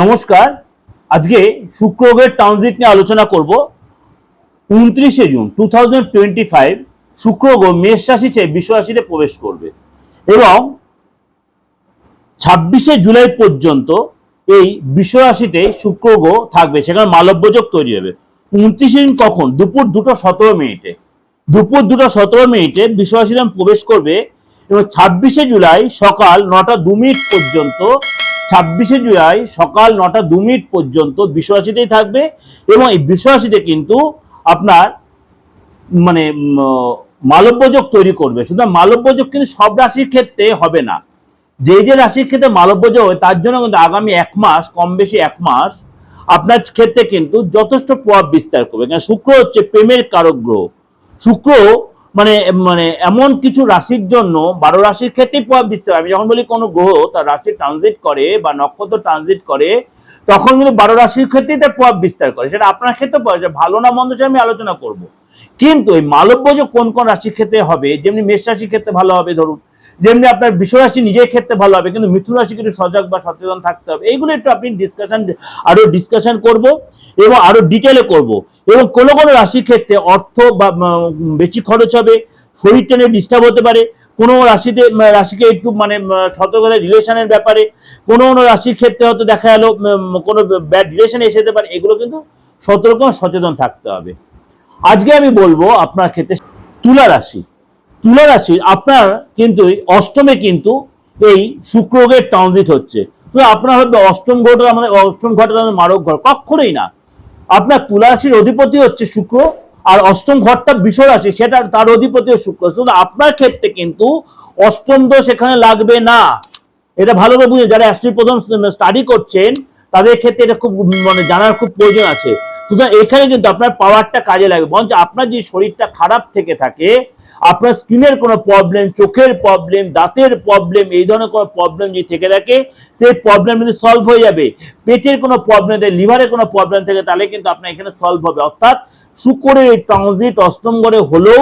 নমস্কার। আজকে শুক্রগ্রহের ট্রানজিট নিয়ে আলোচনা করব। উনত্রিশে June two thousand twenty five শুক্রগ্রহ মেষ রাশি চেয়ে বিশ্ব রাশিতে প্রবেশ করবে এবং ছাব্বিশে জুলাই পর্যন্ত এই বিশ্ব রাশিতে শুক্রগ্রহ থাকবে, সেখানে মালব্যযোগ তৈরি হবে। উনত্রিশে জুন কখন? দুপুর দুটো সতেরো মিনিটে। দুপুর দুটো সতেরো মিনিটে বিশ্ব রাশিতে প্রবেশ করবে এবং ছাব্বিশে জুলাই সকাল নটা দু মিনিট পর্যন্ত ছাব্বিশে জুলাই সকাল নটা দু মিনিট পর্যন্ত বিশ্বরাশিতেই থাকবে এবং এই বিশ্বরাশিতে কিন্তু আপনার মানে মালব্যযোগ তৈরি করবে। শুধু মালব্যযোগ কিন্তু সব রাশির ক্ষেত্রে হবে না। যে যে রাশির ক্ষেত্রে মালব্যযোগ হয়, তার জন্য কিন্তু আগামী এক মাস, কম বেশি এক মাস আপনার ক্ষেত্রে কিন্তু যথেষ্ট প্রভাব বিস্তার করবে। কারণ শুক্র হচ্ছে প্রেমের কারক গ্রহ। শুক্র মানে মানে এমন কিছু রাশির জন্য বারো রাশির ক্ষেত্রে প্রভাব বিস্তার আমি যখন বলি কোনো গ্রহ তার রাশি ট্রানজিট করে বা নক্ষত্র ট্রানজিট করে, তখন কিন্তু বারো রাশির ক্ষেত্রেই তার প্রভাব বিস্তার করে। সেটা আপনার ক্ষেত্রে পড়া যায় ভালো না মন্দ আমি আলোচনা করব। কিন্তু এই মালব্য যে কোন কোন রাশির ক্ষেত্রে হবে, যেমনি মেষ রাশির ক্ষেত্রে ভালো হবে, ধরুন যেমনি আপনার বিশ্ব রাশি নিজের ক্ষেত্রে ভালো হবে, কিন্তু মিথুন রাশি কিন্তু সজাগ বা সচেতন থাকতে হবে। এইগুলো একটু আপনি ডিসকাশন আরও ডিসকাশন করব এবং আরও ডিটেলে করব। এবং কোনো কোনো রাশির ক্ষেত্রে অর্থ বা বেশি খরচ হবে, শরীর টেনে ডিস্টার্ব হতে পারে। কোনো রাশিতে রাশিকে একটু মানে সতর্কতা রিলেশনের ব্যাপারে। কোনো কোনো রাশির ক্ষেত্রে হয়তো দেখা গেল কোনো ব্যাড রিলেশন এসে যেতে পারে। এগুলো কিন্তু সতর্ক সচেতন থাকতে হবে। আজকে আমি বলব আপনার ক্ষেত্রে তুলা রাশি। তুলা রাশি আপনার কিন্তু অষ্টমে কিন্তু এই শুক্রগ্রহের ট্রানজিট হচ্ছে। তো আপনার হবে অষ্টম ঘরটা আমাদের অষ্টম ঘরটা আমাদের মারক ঘর। কখনোই না। আপনার তুলা অধিপতি হচ্ছে শুক্র, আর অষ্টম ঘরটা বিষ রাশি সেটা তার অধিপতি শুক্র। শুধু আপনার ক্ষেত্রে কিন্তু অষ্টম দোষ এখানে লাগবে না। এটা ভালো করে বুঝে যারা অ্যাস্ট্রি প্রথম স্টাডি করছেন, তাদের ক্ষেত্রে এটা খুব মানে জানার খুব প্রয়োজন আছে। সুতরাং এখানে কিন্তু আপনার পাওয়ারটা কাজে লাগবে। বরঞ্চ আপনার যে শরীরটা খারাপ থেকে থাকে, আপনার স্কিনের কোনো প্রবলেম চোখের প্রবলেম দাঁতের প্রবলেম এই ধরনের কোনো প্রবলেম যদি থেকে থাকে, সেই প্রবলেম কিন্তু সলভ হয়ে যাবে। পেটের কোনো প্রবলেম থাকে লিভারের কোনো প্রবলেম থাকে, তাহলে কিন্তু আপনার এখানে সলভ হবে। অর্থাৎ শুক্রের এই ট্রানজিট অষ্টম ঘরে হলেও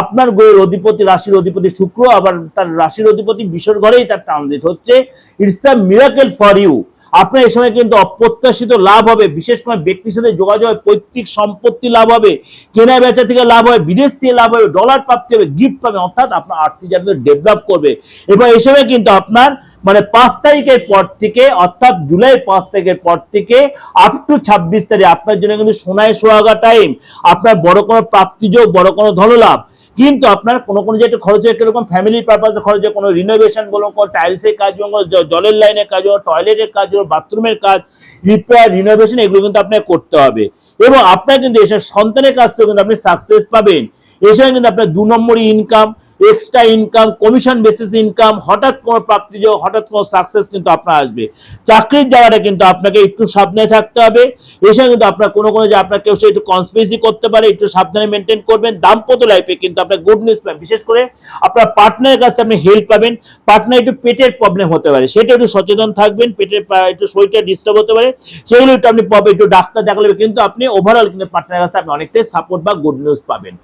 আপনার গ্রহের অধিপতি, রাশির অধিপতি শুক্র, আবার তার রাশির অধিপতি, বিশ্বর ঘরেই তার ট্রানজিট হচ্ছে। It's a miracle for you আপনার এই সময় কিন্তু অপ্রত্যাশিত লাভ হবে। বিশেষ করে ব্যক্তির সাথে যোগাযোগ হবে পৈতৃক সম্পত্তি লাভ হবে, কেনা বেচা থেকে লাভ হবে, বিদেশ থেকে লাভ হবে ডলার প্রাপ্তি হবে গিফট পাবে, অর্থাৎ আপনার আর্থিক জাতীয় ডেভেলপ করবে। এবং এই সময় কিন্তু আপনার মানে পাঁচ তারিখের পর থেকে, অর্থাৎ জুলাই পাঁচ তারিখের পর থেকে আপ টু ছাব্বিশ তারিখ, আপনার জন্য কিন্তু সোনায় সোহাগা টাইম আপনার বড় কোনো প্রাপ্তিযোগ বড় কোনো ধনলাভ। কিন্তু আপনার কোনো কোনো যেটা খরচ হয় কীরকম ফ্যামিলি পারপাসে খরচ হয় কোনো রিনোভেশন বলুন কোনো টাইলসের কাজ বলুন জলের লাইনের কাজ হোক টয়লেটের কাজ হোক বাথরুমের কাজ রিপেয়ার রিনোভেশন এগুলো কিন্তু আপনাকে করতে হবে। এবং আপনার কিন্তু এসব সন্তানের কাছ থেকে কিন্তু আপনি সাকসেস পাবেন। এসব কিন্তু আপনার দু নম্বরই income extra income commission basis income হঠাৎ কোনো প্রাপ্তি হঠাৎ কোনো সাকসেস কিন্তু আপনার আসবে। চাকরির জায়গাটা কিন্তু আপনাকে একটু সাবধানে থাকতে হবে। এসব কিন্তু আপনার কোনো কোনো যে আপনার কেউ সে একটু কনস্পিরেসি করতে পারে, একটু সাবধানে মেনটেন করবেন। দাম্পত্য লাইফে কিন্তু আপনার গুড নিউজ পাবেন। বিশেষ করে আপনার পার্টনারের কাছে আপনি হেল্প পাবেন। পার্টনার একটু পেটের প্রবলেম হতে পারে। সেটা একটু সচেতন থাকবেন, পেটের একটু শরীরটা ডিস্টার্ব হতে পারে। সেগুলো একটু আপনি একটু ডাক্তার দেখালে কিন্তু আপনি ওভারঅল কিন্তু পার্টনারের কাছে আপনি অনেকটাই সাপোর্ট বা গুড নিউজ পাবেন।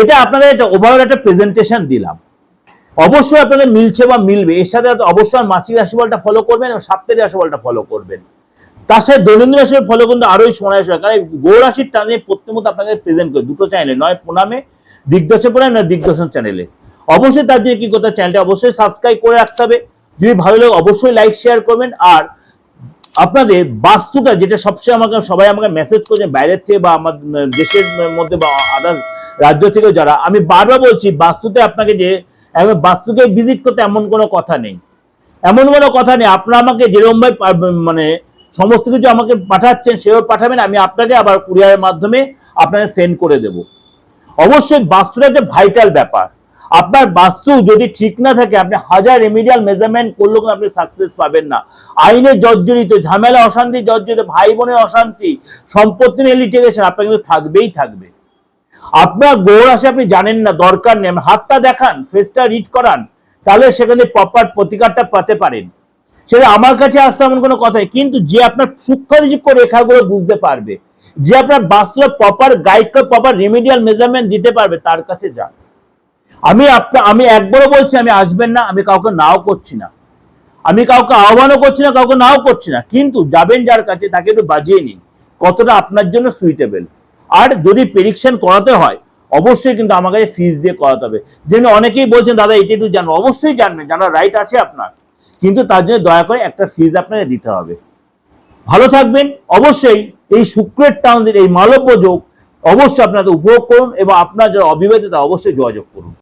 এটা আপনাদের একটা ওভারঅল একটা প্রেজেন্টেশন দিলাম। অবশ্যই আপনাদের মিলছে বা মিলবে, এর সাথে অবশ্যই মাসিক রাশিফলটা ফলো করবেন এবং সাপ্তাহিক রাশিফলটা ফলো করবেন। তার সাথে দৈনন্দিন রাশিফল ফলো কিন্তু আরোই সময় আসবে, কারণ গৌ রাশির টানে প্রত্যেকমত আপনাকে প্রেজেন্ট করে দুটো চ্যানেলে নয় প্রণামে দিগদর্শন প্রণাম নয় দিগদর্শন চ্যানেলে অবশ্যই তার জন্য কি করতে চ্যানেলটা অবশ্যই সাবস্ক্রাইব করে রাখতে হবে। যদি ভালো লাগে অবশ্যই লাইক শেয়ার করবেন। আর আপনাদের বাস্তুটা যেটা সবচেয়ে আমাকে, সবাই আমাকে মেসেজ করছে, বাইরের থেকে বা আমার দেশের মধ্যে বা আদার্স রাজ্য থেকে যারা, আমি বারবার বলছি, বাস্তুতে আপনাকে যে বাস্তুকে ভিজিট করতে এমন কোনো কথা নেই। এমন কোনো কথা নেই, আপনারা আমাকে যেরকম ভাবে মানে সমস্ত কিছু আমাকে পাঠাচ্ছেন, সেভাবে পাঠাবেন, আমি আপনাকে আবার কুরিয়ারের মাধ্যমে আপনাকে সেন্ড করে দেব। অবশ্যই বাস্তুটা একটা ভাইটাল ব্যাপার। আপনার বাস্তু যদি ঠিক না থাকে, আপনি হাজার রেমিডিয়াল মেজারমেন্ট করলেও কিন্তু আপনি সাকসেস পাবেন না। আইনে জর্জরিত, ঝামেলা, অশান্তি, জর্জরিত, ভাই বোনের অশান্তি, সম্পত্তি নিয়ে লিটিগেশন আপনার কিন্তু থাকবেই থাকবে। আপনার গৌর আসে আপনি জানেন না, দরকার নেই। হাতটা দেখান ফেসটা রিড করান, তাহলে সেখানে প্রপার প্রতিকারটা পেতে পারেন। সেটা আমার কাছে আসতে এমন কোনো কথাই কিন্তু যে আপনার সূক্ষ্ম সূক্ষ্ম রেখাগুলো বুঝতে পারবে, যে আপনার বাস্তবে প্রপার গাইড করে প্রপার রেমিডিয়াল মেজারমেন্ট দিতে পারবে, তার কাছে যান। আমি আপনার আমি একবারও বলছি, আমি আসবেন না, আমি কাউকে নাও করছি না। আমি কাউকে আহ্বানও করছি না, কাউকে নাও করছি না। কিন্তু যাবেন যার কাছে, তাকে একটু বাজিয়ে নিন। কতটা আপনার জন্য সুইটেবল আর যদি প্রেডিকশন করাতে হয়, অবশ্যই কিন্তু আমাকে ফিজ দিয়ে করাতে হবে। যেন অনেকেই বলছেন, দাদা, এটা একটু জানব। অবশ্যই জানবেন, জানার রাইট আছে আপনার। কিন্তু তার জন্য দয়া করে একটা ফিজ আপনাকে দিতে হবে। ভালো থাকবেন। অবশ্যই এই শুক্রের ট্রানজিট এই মালব্য যোগ অবশ্যই আপনাদের উপভোগ করুন এবং আপনার যারা অবিবাহিত অবশ্যই যোগাযোগ করুন।